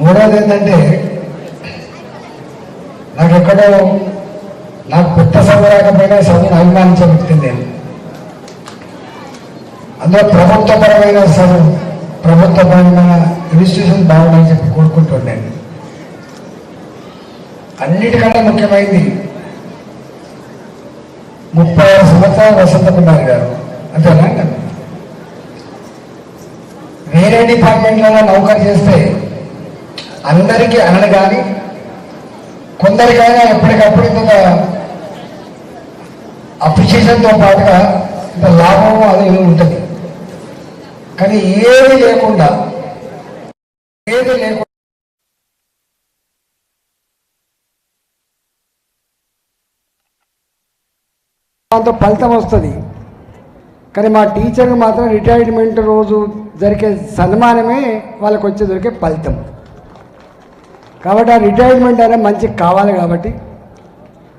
మూడోది ఏంటంటే నాకు ఎక్కడో నాకు కొత్త చదువు రాకపోయినా చదువును అభిమానించే వ్యక్తిని నేను. అందులో ప్రభుత్వపరమైన చదువు ప్రభుత్వపరమైన ఇన్స్టిట్యూషన్ బాగుందని చెప్పి కోరుకుంటున్నాను అన్నిటికంటే ముఖ్యమైనది ముప్పై ఆరు సంవత్సరాలు వసంత కుమార్ గారు. అంతేనా? వేరే డిపార్ట్మెంట్లలో నౌకరు చేస్తే అందరికీ అనడు కానీ కొందరికైనా ఎప్పటికప్పుడు ఇంత అప్రిషియేషన్తో పాటుగా ఇంత లాభం అది ఉంటుంది. కానీ ఏది లేకుండా ఏది లేకుండా దాంతో ఫలితం వస్తుంది. కానీ మా టీచర్కి మాత్రం రిటైర్మెంట్ రోజు జరిగే సన్మానమే వాళ్ళకి వచ్చే దొరికే ఫలితం. కాబట్టి ఆ రిటైర్మెంట్ అనేది మంచిగా కావాలి కాబట్టి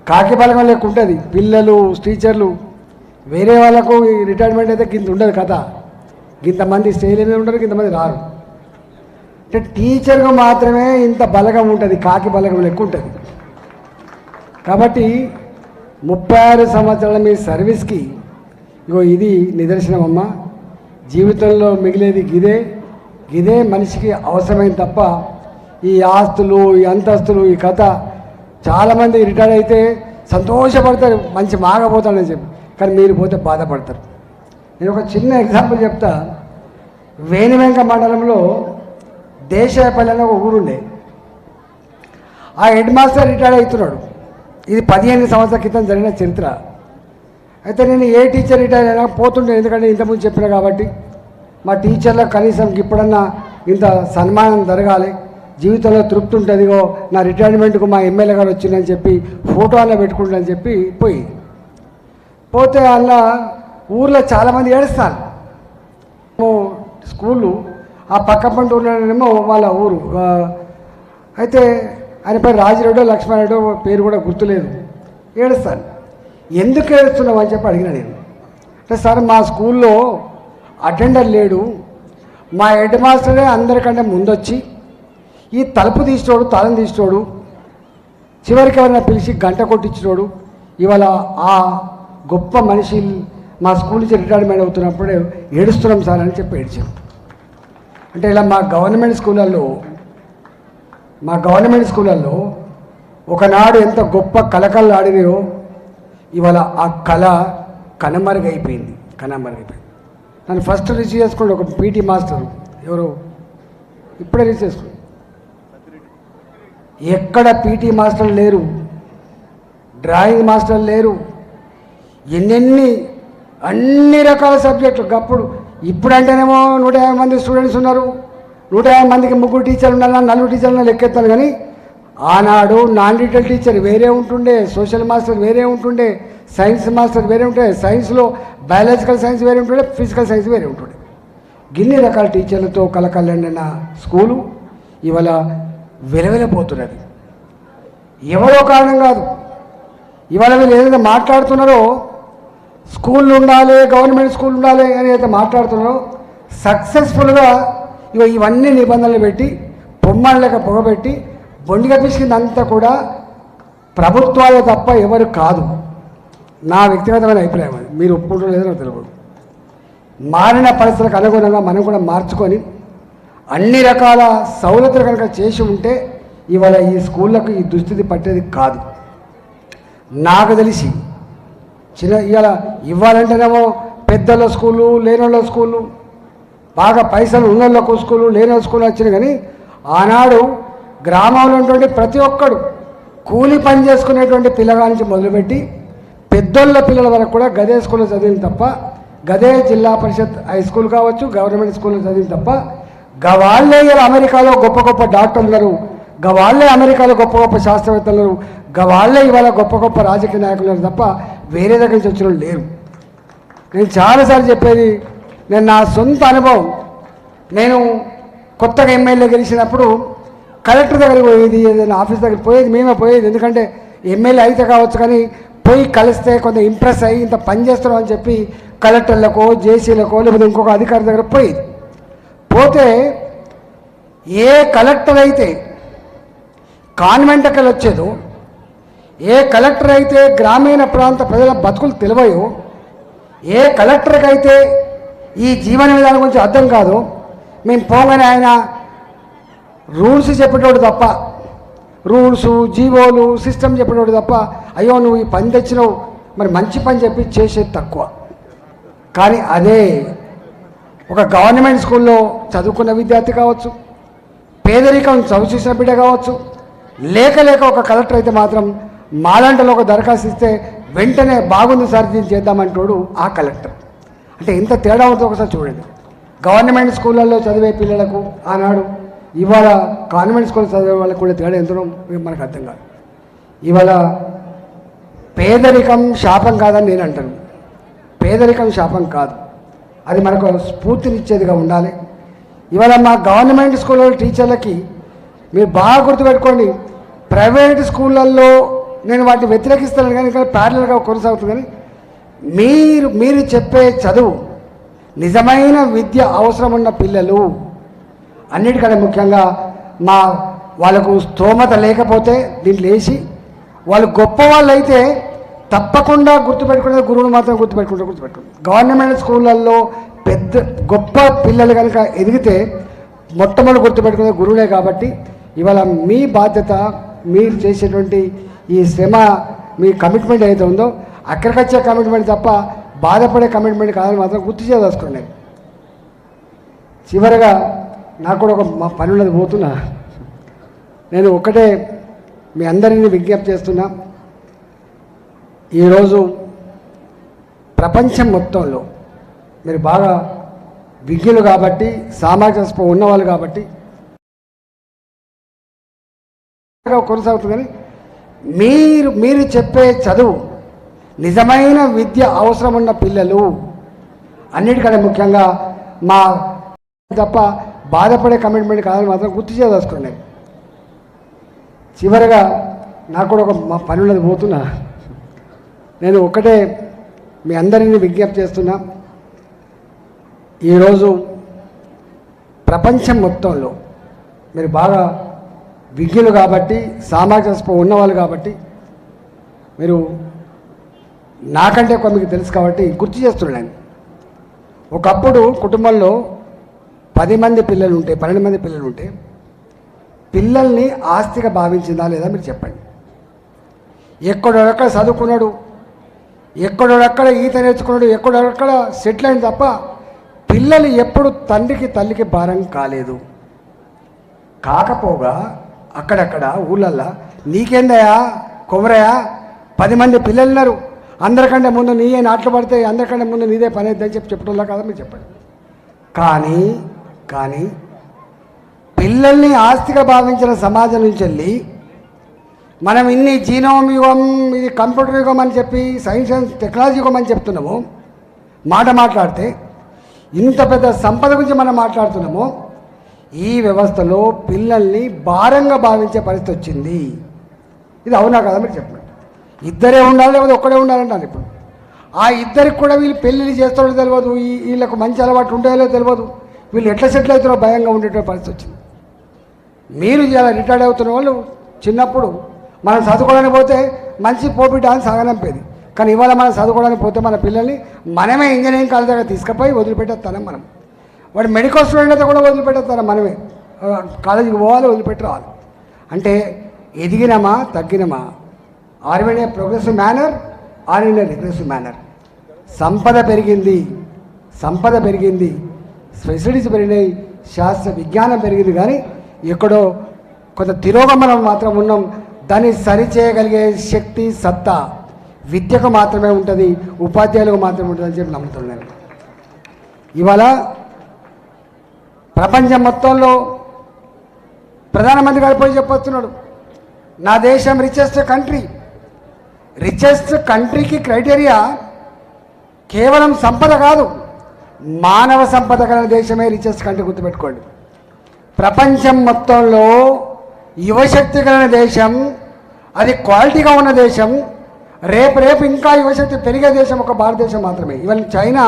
కాకి బలగం లెక్క ఉంటుంది. పిల్లలు టీచర్లు వేరే వాళ్ళకు రిటైర్మెంట్ అయితే గింత ఉండదు కథ ఇంతమంది స్టేజ్ మీద ఉంటారు ఇంతమంది రారు. అంటే టీచర్గా మాత్రమే ఇంత బలగం ఉంటుంది కాకి బలగం లెక్క ఉంటుంది. కాబట్టి ముప్పై ఆరు సంవత్సరాల మీ సర్వీస్కి ఇగో ఇది నిదర్శనం అమ్మ. జీవితంలో మిగిలేది గిదే. గిదే మనిషికి అవసరమైన తప్ప ఈ ఆస్తులు ఈ అంతస్తులు ఈ కథ చాలామంది రిటైర్ అయితే సంతోషపడతారు మంచి మాగపోతాడని చెప్పి. కానీ మీరు పోతే బాధపడతారు. నేను ఒక చిన్న ఎగ్జాంపుల్ చెప్తా. వేణివెంక మండలంలో దేశాయపల్లి అనే ఒక ఊరుండే ఆ హెడ్ మాస్టర్ రిటైర్ అవుతున్నాడు. ఇది పదిహేను సంవత్సరాల క్రితం జరిగిన చరిత్ర. అయితే నేను ఏ టీచర్ రిటైర్ అయినా పోతుండే ఎందుకంటే ఇంతకుముందు చెప్పిన కాబట్టి. మా టీచర్లకు కనీసం ఇప్పుడన్నా ఇంత సన్మానం జరగాలి. జీవితంలో తృప్తి ఉంటుందిగో నా రిటైర్మెంట్కు మా ఎమ్మెల్యే గారు వచ్చిందని చెప్పి ఫోటో అలా చెప్పి పోయి. పోతే అలా ఊర్లో చాలామంది ఏడుస్తారు. స్కూళ్ళు ఆ పక్క పంట ఉండడమేమో వాళ్ళ ఊరు. అయితే ఆయన పేరు రాజిరెడ్డో లక్ష్మారెడ్డో పేరు కూడా గుర్తులేదు. ఏడుస్తాను ఎందుకు ఏడుస్తున్నావు అని చెప్పి అడిగిన నేను. అంటే సార్ మా స్కూల్లో అటెండర్ లేడు. మా హెడ్ మాస్టరే అందరికంటే ముందొచ్చి ఈ తలుపు తీసినోడు తాళం తీసినోడు చివరికి ఎవరైనా పిలిచి గంట కొట్టించినోడు ఇవాళ ఆ గొప్ప మనిషి మా స్కూల్ నుంచి రిటైర్మెంట్ అవుతున్నప్పుడే ఏడుస్తున్నాం సార్ అని చెప్పి ఏడ్చాం. అంటే ఇలా మా గవర్నమెంట్ స్కూళ్ళల్లో మా గవర్నమెంట్ స్కూళ్ళల్లో ఒకనాడు ఎంత గొప్ప కలకళ్ళు ఆడినాయో ఇవాళ ఆ కళ కనుమరుగైపోయింది కనుమరుగైపోయింది. నన్ను ఫస్ట్ రీచ్ చేసుకోండి ఒక పీటీ మాస్టర్. ఎవరు? ఇప్పుడే రీచ్ చేసుకోండి ఎక్కడ పీటీ మాస్టర్లు లేరు డ్రాయింగ్ మాస్టర్లు లేరు ఎన్నెన్ని అన్ని రకాల సబ్జెక్టులు. అప్పుడు ఇప్పుడంటేనేమో నూట యాభై మంది స్టూడెంట్స్ ఉన్నారు నూట యాభై మందికి ముగ్గురు టీచర్లు ఉండాలి నలుగురు టీచర్లు లెక్కెత్తాను కానీ ఆనాడు నాన్ డీటెయిల్ టీచర్ వేరే ఉంటుండే సోషల్ మాస్టర్ వేరే ఉంటుండే సైన్స్ మాస్టర్ వేరే ఉంటుండే సైన్స్లో బయాలజికల్ సైన్స్ వేరే ఉంటుండే ఫిజికల్ సైన్స్ వేరే ఉంటుండే. గిన్ని రకాల టీచర్లతో కలకల్లండిన స్కూలు ఇవాళ వెలవెలపోతున్నది. ఎవరో కారణం కాదు. ఇవాళ వీళ్ళు ఏదైతే మాట్లాడుతున్నారో స్కూళ్ళు ఉండాలి గవర్నమెంట్ స్కూల్ ఉండాలి అని అయితే మాట్లాడుతున్నారో సక్సెస్ఫుల్గా ఇవ ఇవన్నీ నిబంధనలు పెట్టి పొమ్మళ్ళక పొగబెట్టి బొండిగా పిసికిందంతా కూడా ప్రభుత్వాలే తప్ప ఎవరు కాదు. నా వ్యక్తిగతమైన అభిప్రాయం అది. మీరు ఒప్పుకుంటారో లేదో నాకు తెలియదు మారిన పరిస్థితులకు అనుగుణంగా మనం కూడా మార్చుకొని అన్ని రకాల సౌలతులు కనుక చేసి ఉంటే ఇవాళ ఈ స్కూళ్ళకు ఈ దుస్థితి పట్టేది కాదు. నాకు తెలిసి చిన్న ఇవాళ ఇవ్వాలంటేనేమో పెద్దల స్కూలు లేనోళ్ళ స్కూలు బాగా పైసలు ఉన్నోళ్ళకు స్కూలు లేని స్కూల్ వచ్చినాయి కానీ ఆనాడు గ్రామంలో ఉన్నటువంటి ప్రతి ఒక్కడు కూలి పని చేసుకునేటువంటి పిల్లగా నుంచి మొదలుపెట్టి పెద్దోళ్ళ పిల్లల వరకు కూడా గదే స్కూల్లో చదివింది తప్ప గదే జిల్లా పరిషత్ హై స్కూల్ కావచ్చు గవర్నమెంట్ స్కూల్లో చదివింది తప్ప గవాళ్ళే అమెరికాలో గొప్ప గొప్ప డాక్టర్లు గవాళ్ళే అమెరికాలో గొప్ప గొప్ప శాస్త్రవేత్తలు గవాళ్ళే ఇవాళ గొప్ప గొప్ప రాజకీయ నాయకులు తప్ప వేరే దగ్గర నుంచి వచ్చిన వాళ్ళు లేరు. నేను చాలాసార్లు చెప్పేది నేను నా సొంత అనుభవం. నేను కొత్తగా ఎమ్మెల్యే గెలిచినప్పుడు కలెక్టర్ దగ్గరికి పోయేది ఏదైనా ఆఫీస్ దగ్గరికి పోయేది మేమే పోయేది. ఎందుకంటే ఎమ్మెల్యే అయితే కావచ్చు కానీ పోయి కలిస్తే కొంత ఇంప్రెస్ అయ్యి ఇంత పని చేస్తున్నాం అని చెప్పి కలెక్టర్లకో జేసీలకో లేకపోతే ఇంకొక అధికారి దగ్గర పోయేది. పోతే ఏ కలెక్టర్ అయితే కాన్వెంట్కి వచ్చేదో ఏ కలెక్టర్ అయితే గ్రామీణ ప్రాంత ప్రజల బతుకులు తెలివయో ఏ కలెక్టర్కి అయితే ఈ జీవన విధానం గురించి అర్థం కాదు మేము పోగానే ఆయన రూల్స్ చెప్పేటోడు తప్ప రూల్స్ జీవోలు సిస్టమ్ చెప్పేటోడు తప్ప అయ్యో నువ్వు ఈ పని తెచ్చినావు మరి మంచి పని చెప్పి చేసేది తక్కువ. కానీ అదే ఒక గవర్నమెంట్ స్కూల్లో చదువుకున్న విద్యార్థి కావచ్చు పేదరికం చదువు చేసిన బిడ్డ కావచ్చు లేక లేక ఒక కలెక్టర్ అయితే మాత్రం మాలాంటలో ఒక దరఖాస్తు ఇస్తే వెంటనే బాగుంది సార్ దీన్ని చేద్దామంటాడు ఆ కలెక్టర్. అంటే ఇంత తేడా ఉందో ఒకసారి చూడండి. గవర్నమెంట్ స్కూళ్ళల్లో చదివే పిల్లలకు ఆనాడు ఇవాళ కాన్వెంట్ స్కూల్ చదివే వాళ్ళకు కూడా తేడా ఎంతో మనకు అర్థం కాదు. ఇవాళ పేదరికం శాపం కాదని నేను అంటాను. పేదరికం శాపం కాదు. అది మనకు స్ఫూర్తినిచ్చేదిగా ఉండాలి. ఇవాళ మా గవర్నమెంట్ స్కూల్లో టీచర్లకి మీరు బాగా గుర్తుపెట్టుకోండి. ప్రైవేట్ స్కూళ్ళల్లో నేను వాటిని వ్యతిరేకిస్తాను కానీ ఇక్కడ ప్యారలల్గా కొనసాగుతుంది కానీ మీరు మీరు చెప్పే చదువు నిజమైన విద్య అవసరం ఉన్న పిల్లలు అన్నిటికంటే ముఖ్యంగా మా వాళ్ళకు స్తోమత లేకపోతే దీన్ని లేచి వాళ్ళు గొప్ప వాళ్ళు అయితే తప్పకుండా గుర్తుపెట్టుకునే గురువుని మాత్రం గుర్తుపెట్టుకుంటారు గుర్తుపెట్టుకుంటారు గవర్నమెంట్ స్కూళ్ళల్లో పెద్ద గొప్ప పిల్లలు కనుక ఎదిగితే మొట్టమొదటి గుర్తుపెట్టుకునే గురువులే కాబట్టి ఇవాళ మీ బాధ్యత మీరు చేసేటువంటి ఈ శ్రమ మీ కమిట్మెంట్ ఏదైతే ఉందో అక్కడికి వచ్చే కమిట్మెంట్ తప్ప బాధపడే కమిట్మెంట్ కాదని మాత్రం గుర్తు చేయదలుచుకోండి చివరగా నాకు కూడా ఒక మా పని ఉన్నది పోతున్నా. నేను ఒకటే మీ అందరినీ విజ్ఞప్తి చేస్తున్నా. ఈరోజు ప్రపంచం మొత్తంలో మీరు బాగా విజ్ఞులు కాబట్టి సామాజిక స్పృహ ఉన్నవాళ్ళు కాబట్టి కొనసాగుతుంది కానీ మీరు మీరు చెప్పే చదువు నిజమైన విద్య అవసరం ఉన్న పిల్లలు అన్నిటికంటే ముఖ్యంగా మా తప్ప బాధపడే కమిట్మెంట్ కాదని మాత్రం గుర్తు చేయదలుచుకోండి చివరిగా నాకు కూడా ఒక మా పని ఉన్నది పోతున్నా. నేను ఒకటే మీ అందరినీ విజ్ఞప్తి చేస్తున్నా. ఈరోజు ప్రపంచం మొత్తంలో మీరు బాగా విజ్ఞులు కాబట్టి సామాజిక స్పృహ ఉన్నవాళ్ళు కాబట్టి మీరు నాకంటే ఎక్కువ మీకు తెలుసు కాబట్టి గుర్తు చేస్తున్నాను ఒకప్పుడు కుటుంబంలో పది మంది పిల్లలు ఉంటే పన్నెండు మంది పిల్లలు ఉంటే పిల్లల్ని ఆస్తిగా భావించిందా లేదా మీరు చెప్పండి. ఎక్కడొక్కడ చదువుకున్నాడు ఎక్కడోడక్కడ ఈత నేర్చుకున్నాడు ఎక్కడొక్కడ సెటిల్ అయింది తప్ప పిల్లలు ఎప్పుడు తండ్రికి తల్లికి భారం కాలేదు. కాకపోగా అక్కడక్కడ ఊళ్ళల్లో నీకేందయా కొమరయ్యా పది మంది పిల్లలు ఉన్నారు అందరికంటే ముందు నీయే నాట్లు పడితే అందరికంటే ముందు నీదే పని అవుతుందని చెప్పి చెప్పడంలో కదా మీరు చెప్పండి. కానీ కానీ పిల్లల్ని ఆస్తిగా భావించిన సమాజం నుంచి వెళ్ళి మనం ఇన్ని జీనోమ్ యుగం ఇది కంప్యూటర్ యుగం అని చెప్పి సైన్స్ అండ్ టెక్నాలజీ యుగం అని చెప్తున్నాము మాట మాట్లాడితే ఇంత పెద్ద సంపద గురించి మనం మాట్లాడుతున్నాము ఈ వ్యవస్థలో పిల్లల్ని భారంగా భావించే పరిస్థితి వచ్చింది. ఇది అవునా కదా మీరు చెప్పండి. ఇద్దరే ఉండాలి లేకపోతే ఒక్కడే ఉండాలంటారు ఇప్పుడు. ఆ ఇద్దరికి కూడా వీళ్ళు పెళ్ళిళ్ళు చేస్తారో తెలియదు వీళ్ళకు మంచి అలవాటు ఉంటాయో తెలియదు. వీళ్ళు ఎట్లా సెటిల్ అవుతారో భయంగా ఉండేటువంటి పరిస్థితి వచ్చింది. మీరు ఇలా రిటైర్డ్ అవుతున్న వాళ్ళు చిన్నప్పుడు మనం చదువుకోవడానికి పోతే మంచి పోపిట అని సాగనంపేది కానీ ఇవాళ మనం చదువుకోవడానికి పోతే మన పిల్లల్ని మనమే ఇంజనీరింగ్ కాలేజ్ దగ్గర తీసుకుపోయి వదిలిపెట్టేస్తాను మనం. వాడు మెడికల్ స్టూడెంట్ అయితే కూడా వదిలిపెట్టేస్తాను మనమే. కాలేజీకి పోవాలి వదిలిపెట్టి రావాలి. అంటే ఎదిగినమా తగ్గినమా? Are in a progressive manner are in a regressive manner సంపద పెరిగింది సంపద పెరిగింది. ఫెసిలిటీస్ పెరిగినాయి శాస్త్ర విజ్ఞానం పెరిగింది. కానీ ఎక్కడో కొంత తిరోగమనం మాత్రం ఉన్నాం. దాన్ని సరిచేయగలిగే శక్తి సత్తా విద్యకు మాత్రమే ఉంటుంది ఉపాధ్యాయులకు మాత్రమే ఉంటుంది అని చెప్పి నమ్ముతున్నాను ఇవాళ ప్రపంచం మొత్తంలో ప్రధానమంత్రి గారు పోయి చెప్పొస్తున్నాడు నా దేశం రిచెస్ట్ కంట్రీ రిచెస్ట్ కంట్రీకి క్రైటీరియా కేవలం సంపద కాదు. మానవ సంపద గల దేశమే రిచెస్ట్ కంట్రీ గుర్తుపెట్టుకోండి. ప్రపంచం మొత్తంలో యువశక్తి కలిగిన దేశం అది క్వాలిటీగా ఉన్న దేశం రేపు రేపు ఇంకా యువశక్తి పెరిగే దేశం ఒక భారతదేశం మాత్రమే. ఇవాళ చైనా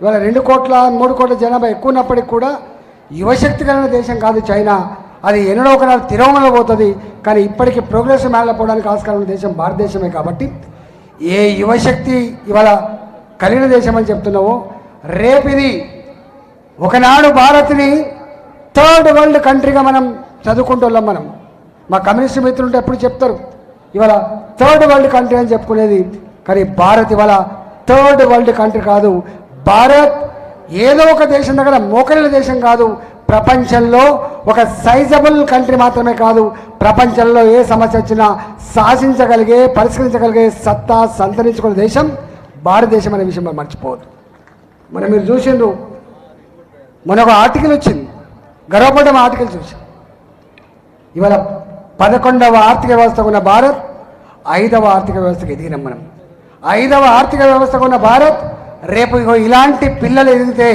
ఇవాళ రెండు కోట్ల మూడు కోట్ల జనాభా ఎక్కువ ఉన్నప్పటికి కూడా యువశక్తి కలిగిన దేశం కాదు చైనా. అది ఎన్నడో ఒకనాడు తిరోగమలో పోతుంది కానీ ఇప్పటికీ ప్రోగ్రెస్ మేళ పోవడానికి ఆస్కారం ఉన్న దేశం భారతదేశమే కాబట్టి ఏ యువశక్తి ఇవాళ కలిగిన దేశం అని చెప్తున్నావో రేపు ఇది ఒకనాడు భారత్ని థర్డ్ వరల్డ్ కంట్రీగా మనం చదువుకుంటున్నాం మనం. మా కమ్యూనిస్ట్ మిత్రులు ఎప్పుడు చెప్తారు? ఇవాళ థర్డ్ వరల్డ్ కంట్రీ అని చెప్పుకునేది కానీ భారత్ ఇవాళ థర్డ్ వరల్డ్ కంట్రీ కాదు. భారత్ ఏదో ఒక దేశం దగ్గర మోకరిన దేశం కాదు. ప్రపంచంలో ఒక సైజబుల్ కంట్రీ మాత్రమే కాదు. ప్రపంచంలో ఏ సమస్య వచ్చినా శాసించగలిగే పరిష్కరించగలిగే సత్తా సంతరించుకునే దేశం భారతదేశం అనే విషయం మనం మర్చిపోవద్దు. మనం మీరు చూసిండ్రు. మన ఒక ఆర్టికల్ వచ్చింది. గర్వపడ్డం ఆర్టికల్ చూసి. ఇవాళ పదకొండవ ఆర్థిక వ్యవస్థ ఉన్న భారత్ ఐదవ ఆర్థిక వ్యవస్థకు ఎదిగినాం మనం. ఐదవ ఆర్థిక వ్యవస్థకు ఉన్న భారత్ రేపు ఇగో ఇలాంటి పిల్లలు ఎదిగితే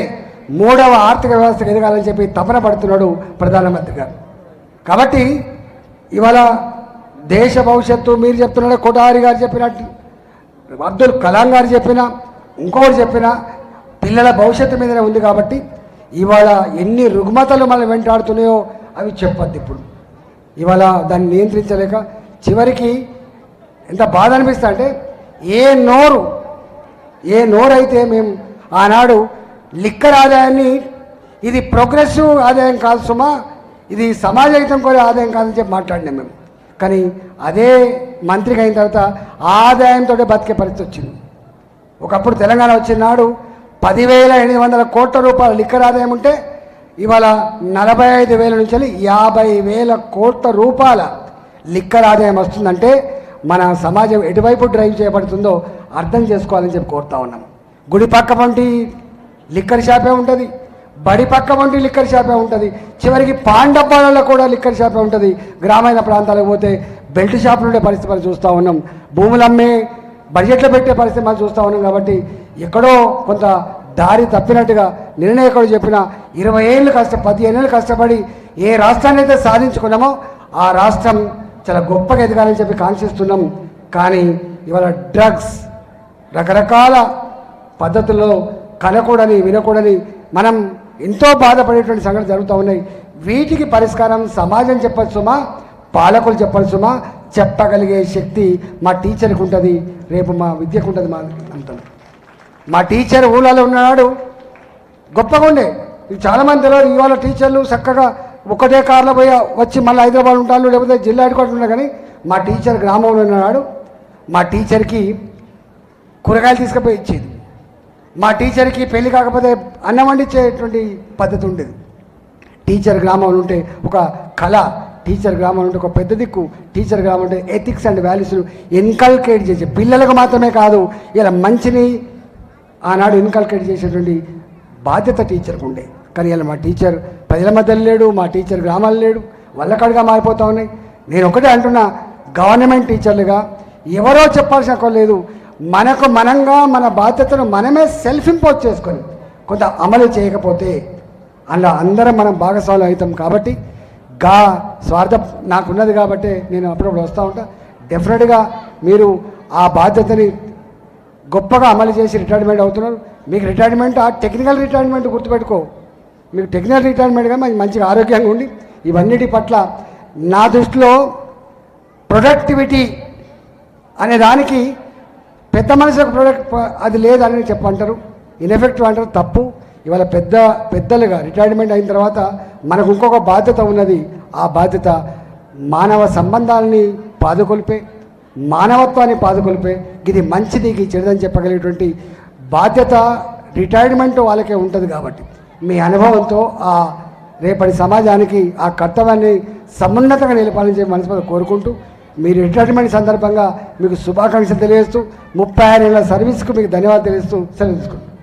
మూడవ ఆర్థిక వ్యవస్థకు ఎదగాలని చెప్పి తపన పడుతున్నాడు ప్రధానమంత్రి గారు. కాబట్టి ఇవాళ దేశ భవిష్యత్తు మీరు చెప్తున్నాడు కొటారి గారు చెప్పినట్టు అబ్దుల్ కలాం గారు చెప్పిన ఇంకొకటి చెప్పిన పిల్లల భవిష్యత్తు మీదనే ఉంది కాబట్టి ఇవాళ ఎన్ని రుగ్మతలు మనం వెంటాడుతున్నాయో అవి చెప్పద్దు ఇప్పుడు. ఇవాళ దాన్ని నియంత్రించలేక చివరికి ఎంత బాధ అనిపిస్తా అంటే ఏ నోరు ఏ నోరైతే మేము ఆనాడు లిక్కర్ ఆదాయాన్ని ఇది ప్రోగ్రెసివ్ ఆదాయం కాదు సుమా ఇది సమాజహితం కోరే ఆదాయం కాదని చెప్పి మాట్లాడినాం మేము. కానీ అదే మంత్రికి అయిన తర్వాత ఆదాయంతో బతికే పరిస్థితి వచ్చింది. ఒకప్పుడు తెలంగాణ వచ్చిన నాడు పదివేల ఎనిమిది వందల కోట్ల రూపాయల లిక్కర్ ఆదాయం ఉంటే ఇవాళ నలభై ఐదు వేల నుంచి యాభై వేల కోట్ల రూపాయల లిక్కర్ ఆదాయం వస్తుందంటే మన సమాజం ఎటువైపు డ్రైవ్ చేయబడుతుందో అర్థం చేసుకోవాలని చెప్పి కోరుతా ఉన్నాం. గుడి పక్క వంటి లిక్కర్ షాపే ఉంటుంది బడి పక్క వంటి లిక్కర్ షాపే ఉంటుంది చివరికి పాండబ్బాలలో కూడా లిక్కర్ షాపే ఉంటుంది. గ్రామీణ ప్రాంతాలకు పోతే బెల్ట్ షాపులు ఉండే పరిస్థితి మనం చూస్తూ ఉన్నాం. భూములు అమ్మే బడ్జెట్లో పెట్టే పరిస్థితి మనం చూస్తూ ఉన్నాం కాబట్టి ఎక్కడో కొంత దారి తప్పినట్టుగా నిర్ణయకుడు చెప్పిన ఇరవై ఏళ్ళు కష్ట పది ఏళ్ళు కష్టపడి ఏ రాష్ట్రాన్ని అయితే సాధించుకున్నామో ఆ రాష్ట్రం చాలా గొప్పగా ఎదగాలని చెప్పి కాంక్షిస్తున్నాం. కానీ ఇవాళ డ్రగ్స్ రకరకాల పద్ధతుల్లో కనకూడని వినకూడని మనం ఎంతో బాధపడేటువంటి సంఘటన జరుగుతూ ఉన్నాయి. వీటికి పరిష్కారం సమాజం చెప్పచ్చుమా పాలకులు చెప్పచ్చుమా చెప్పగలిగే శక్తి మా టీచర్కి ఉంటుంది. రేపు మా విద్యకు ఉంటుంది మా మా టీచర్ ఊళ్ళలో ఉన్నాడు. గొప్పగా ఉండే. ఇది చాలామంది తెలియదు ఇవాళ టీచర్లు చక్కగా ఒక్కటే కార్లో పోయి వచ్చి మళ్ళీ హైదరాబాద్ ఉంటాను లేకపోతే జిల్లా హెడ్ ఉన్నా కానీ మా టీచర్ గ్రామంలో ఉన్నాడు. మా టీచర్కి కూరగాయలు తీసుకుపోయి ఇచ్చేది. మా టీచర్కి పెళ్ళి కాకపోతే అన్నం వండించేటువంటి పద్ధతి ఉండేది. టీచర్ గ్రామంలో ఉంటే ఒక కళ టీచర్ గ్రామంలో ఉంటే ఒక పెద్ద దిక్కు టీచర్ గ్రామం ఉంటే ఎథిక్స్ అండ్ వాల్యూస్ను ఎన్కల్కేట్ చేసే పిల్లలకు మాత్రమే కాదు ఇలా మంచిని ఆనాడు ఇన్కల్కేట్ చేసేటువంటి బాధ్యత టీచర్కి ఉండే. కానీ ఇలా మా టీచర్ ప్రజల మధ్యలో లేడు మా టీచర్ గ్రామాలు లేడు వల్లకాడుగా మారిపోతా ఉన్నాయి. నేను ఒకటే అంటున్నా గవర్నమెంట్ టీచర్లుగా ఎవరో చెప్పాల్సిన లేదు. మనకు మనంగా మన బాధ్యతను మనమే సెల్ఫ్ ఇంపోజ్ చేసుకొని కొంత అమలు చేయకపోతే అలా అందరం మనం భాగస్వాములు అవుతాం కాబట్టి గా స్వార్థం నాకున్నది కాబట్టి నేను అప్పుడప్పుడు వస్తూ ఉంటా. డెఫినెట్గా మీరు ఆ బాధ్యతని గొప్పగా అమలు చేసి రిటైర్మెంట్ అవుతున్నారు. మీకు రిటైర్మెంట్ ఆ టెక్నికల్ రిటైర్మెంట్ గుర్తుపెట్టుకో. మీకు టెక్నికల్ రిటైర్మెంట్గా మంచి మంచిగా ఆరోగ్యంగా ఉండి ఇవన్నిటి పట్ల నా దృష్టిలో ప్రొడక్టివిటీ అనే దానికి పెద్ద మనుషులకు ప్రొడక్ట్ అది లేదని చెప్పంటారు. ఇన్ఎఫెక్టివ్ అంటారు తప్పు. ఇవాళ పెద్ద పెద్దలుగా రిటైర్మెంట్ అయిన తర్వాత మనకు ఇంకొక బాధ్యత ఉన్నది. ఆ బాధ్యత మానవ సంబంధాలని పాదుకొల్పే. మానవత్వాన్ని పాదుకొల్పే ఇది మంచిది ఇది చెడుదని చెప్పగలిగేటువంటి బాధ్యత రిటైర్మెంట్ వాళ్ళకే ఉంటుంది కాబట్టి. మీ అనుభవంతో ఆ రేపటి సమాజానికి ఆ కర్తవ్యాన్ని సమున్నతంగా నిలపాలని చెప్పి కోరుకుంటూ మీరు రిటైర్మెంట్ సందర్భంగా మీకు శుభాకాంక్షలు తెలియజేస్తూ ముప్పై ఆరు నెలల సర్వీస్కు మీకు ధన్యవాదాలు తెలియజేస్తూ సెలవు